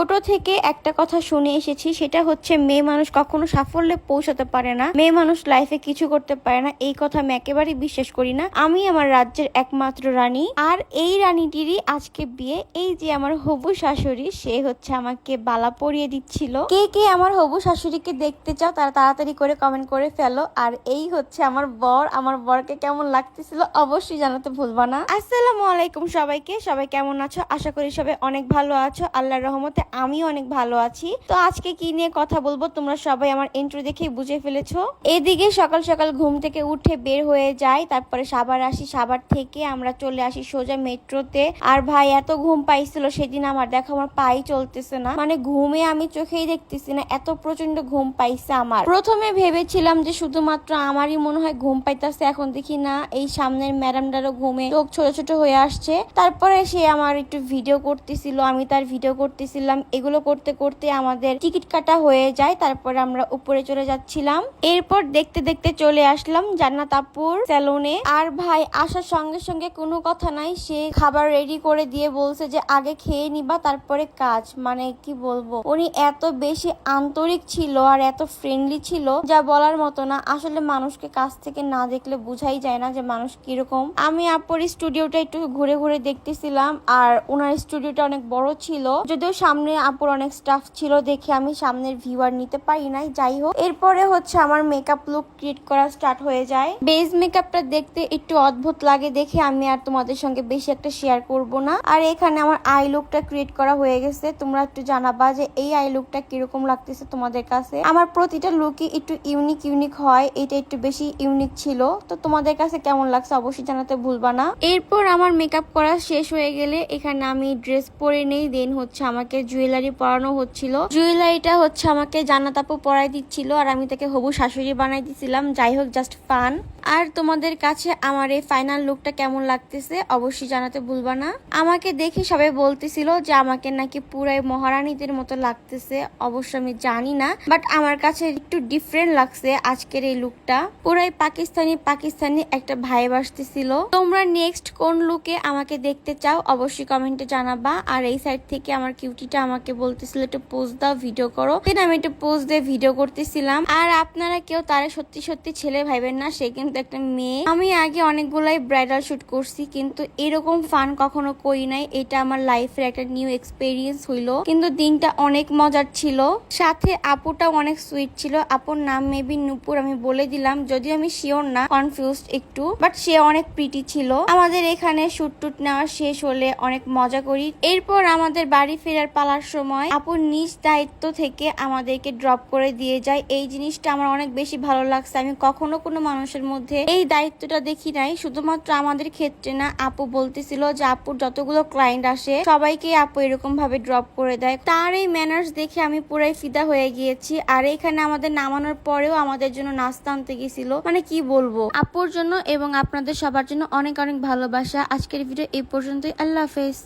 ছোট থেকে একটা কথা শুনে এসেছি, সেটা হচ্ছে মেয়ে মানুষ কখনো সাফল্যে পৌঁছাতে পারে না। মেয়ে মানুষ লাইফে কিছু করতে পারে না, এই কথা আমি একেবারেই বিশ্বাস করি না। আমি আমার রাজ্যের একমাত্র রানী, আর এই রানীটিরই আজকে বিয়ে। এই যে আমার হবু শাশুড়ি, সে হচ্ছে আমাকে বালা পরিয়ে দিচ্ছিল। কে কে আমার হবু শাশুড়িকে দেখতে চাও, তারা তাড়াতাড়ি করে কমেন্ট করে ফেলো। আর এই হচ্ছে আমার বর, আমার বরকে কেমন লাগতেছিল অবশ্যই জানাতে ভুলবা না। আসসালামু আলাইকুম সবাইকে, সবাই কেমন আছো? আশা করি সবাই অনেক ভালো আছো। আল্লাহর রহমতে আমি অনেক ভালো আছি। তো আজকে কি নিয়ে কথা বলব তোমরা সবাই আমার ইন্ট্রো দেখেই বুঝে ফেলেছো। এদিকে সকাল সকাল ঘুম থেকে উঠে বের হয়ে যাই, তারপরে সাবার আসি, সাবার থেকে আমরা চলে আসি সোজা মেট্রোতে। আর ভাই এত ঘুম পাইছিল, সেদিন আমার দেখো আমার পাই চলতেছে না। মানে ঘুমে আমি চোখেই দেখতেছি না, এত প্রচণ্ড ঘুম পাইছে আমার। প্রথমে ভেবেছিলাম যে শুধুমাত্র আমারই মনে হয় ঘুম পাইতেছে, এখন দেখি না, এই সামনের ম্যাডামটারও ঘুমে চোখ ছোট ছোট হয়ে আসছে। তারপরে সে আমার একটু ভিডিও করতেছিল, আমি তার ভিডিও করতেছিলাম এগুলো করতে করতে আমাদের টিকিট কাটা হয়ে যায়, তারপরে আমরা উপরে চলে যাচ্ছিলাম। এরপর দেখতে দেখতে চলে আসলাম জান্নাত আপুর স্যালুনে। আর ভাই আসার সঙ্গে সঙ্গে কোনো কথা নাই, সে খাবার রেডি করে দিয়ে বলছে যে, আগে খেয়ে নিবা, তারপরে কাজ। মানে কি বলব? উনি এত বেশি আন্তরিক ছিল আর এত ফ্রেন্ডলি ছিল, যা বলার মতো না। আসলে মানুষকে কাছ থেকে না দেখলে বুঝাই যায় না যে, মানুষ কীরকম। আমি আপুর স্টুডিওটা একটু ঘুরে ঘুরে দেখতেছিলাম, আর ওনার স্টুডিওটা অনেক বড় ছিল। যদিও সামনে আপুর অনেক স্টাফ ছিল দেখে আমি সামনের ভিউয়ার নিতে পারি নাই, যাই হোক। এরপরে হচ্ছে আমার মেকআপ লুক ক্রিয়েট করা স্টার্ট হয়ে যায়। বেস মেকআপটা দেখতে একটু অদ্ভুত লাগে, দেখে আমি আর তোমাদের সঙ্গে বেশি একটা শেয়ার করব না। আর এখানে আমার আই লুকটা ক্রিয়েট করা হয়ে গেছে। তোমরা একটু জানাবা যে এই আই লুকটা কীরকম লাগতেছে তোমাদের কাছে। আমার প্রতিটা লুকই একটু ইউনিক ইউনিক হয়। এটা একটু বেশি ইউনিক ছিল। তো তোমাদের কাছে কেমন লাগছে অবশ্যই জানাতে ভুলবা না। এরপর আমার মেকআপ করা শেষ হয়ে গেলে এখানে আমি ড্রেস পরে নেই দেন হচ্ছে আমাকে জুয়েলারি পরানো হচ্ছিল। জুয়েলারিটা হচ্ছে আমাকে জান্নাত আপু পরাই দিচ্ছিল আর আমি তাকে হবু শাশুড়ি বানাই দিছিলাম। যাই হোক জাস্ট ফান আর তোমাদের কাছে আমার এই ফাইনাল লুকটা কেমন লাগতেছে অবশ্যই জানাতে ভুলবা না। আমাকে দেখে সবাই বলতেছিল যে আমাকে নাকি পুরাই মহারানীদের মতো লাগতেছে। অবশ্য আমি জানি না বাট আমার কাছে একটু ডিফারেন্ট লাগছে আজকের এই লুকটা পুরাই পাকিস্তানি পাকিস্তানি একটা ভাই আসতেছিল। তোমরা নেক্সট কোন লুকে আমাকে দেখতে চাও অবশ্যই কমেন্টে জানাবা। আর এই সাইড থেকে আমার কিউটিটা আমাকে বলতেছিল, একটু পোজ দাও ভিডিও করো। দেন আমি একটু পোজ দিয়ে ভিডিও করতেছিলাম। আর আপনারা কেউ তারা সত্যি সত্যি ছেলে ভাইবেন না, সে কিন্তু একটা মেয়ে। আমি আগে অনেকগুলাই ব্রাইডাল শুট করছি, কিন্তু এরকম ফান কখনো করি নাই। এটা আমার লাইফের একটা নিউ এক্সপেরিয়েন্স হইল। কিন্তু দিনটা অনেক মজার ছিল। সাথে আপুটাও অনেক সুইট ছিল। আপুর নাম মেবি নুপুর, আমি বলে দিলাম। যদিও আমি শিওর না কনফিউজড একটু। বাট সে অনেক প্রিটি ছিল। আমাদের এখানে শুট টুট নেওয়া শেষ হলে অনেক মজা করি। এরপর আমাদের বাড়ি ফেরার পালার সময় আপুর নিজ দায়িত্ব থেকে আমাদেরকে ড্রপ করে দিয়ে যায়। এই জিনিসটা আমার অনেক বেশি ভালো লাগছে। আমি কখনো কোনো মানুষের মধ্যে এই দায়িত্বটা দেখি নাই। শুধুমাত্র আমাদের ক্ষেত্রে না, আপু বলতেছিল যে আপুর যতগুলো ক্লায়েন্ট আসে সবাইকে আপু এরকম ভাবে ড্রপ করে দেয়। তার এই ম্যানার্স দেখে আমি পুরাই ফিদা হয়ে গিয়েছি। আর এখানে আমাদের নামানোর পরেও আমাদের জন্য নাস্তা আনতে গেছিল। মানে কি বলব? আপুর জন্য এবং আপনাদের সবার জন্য অনেক অনেক ভালোবাসা। আজকের ভিডিও এই পর্যন্তই। আল্লাহ হাফেজ।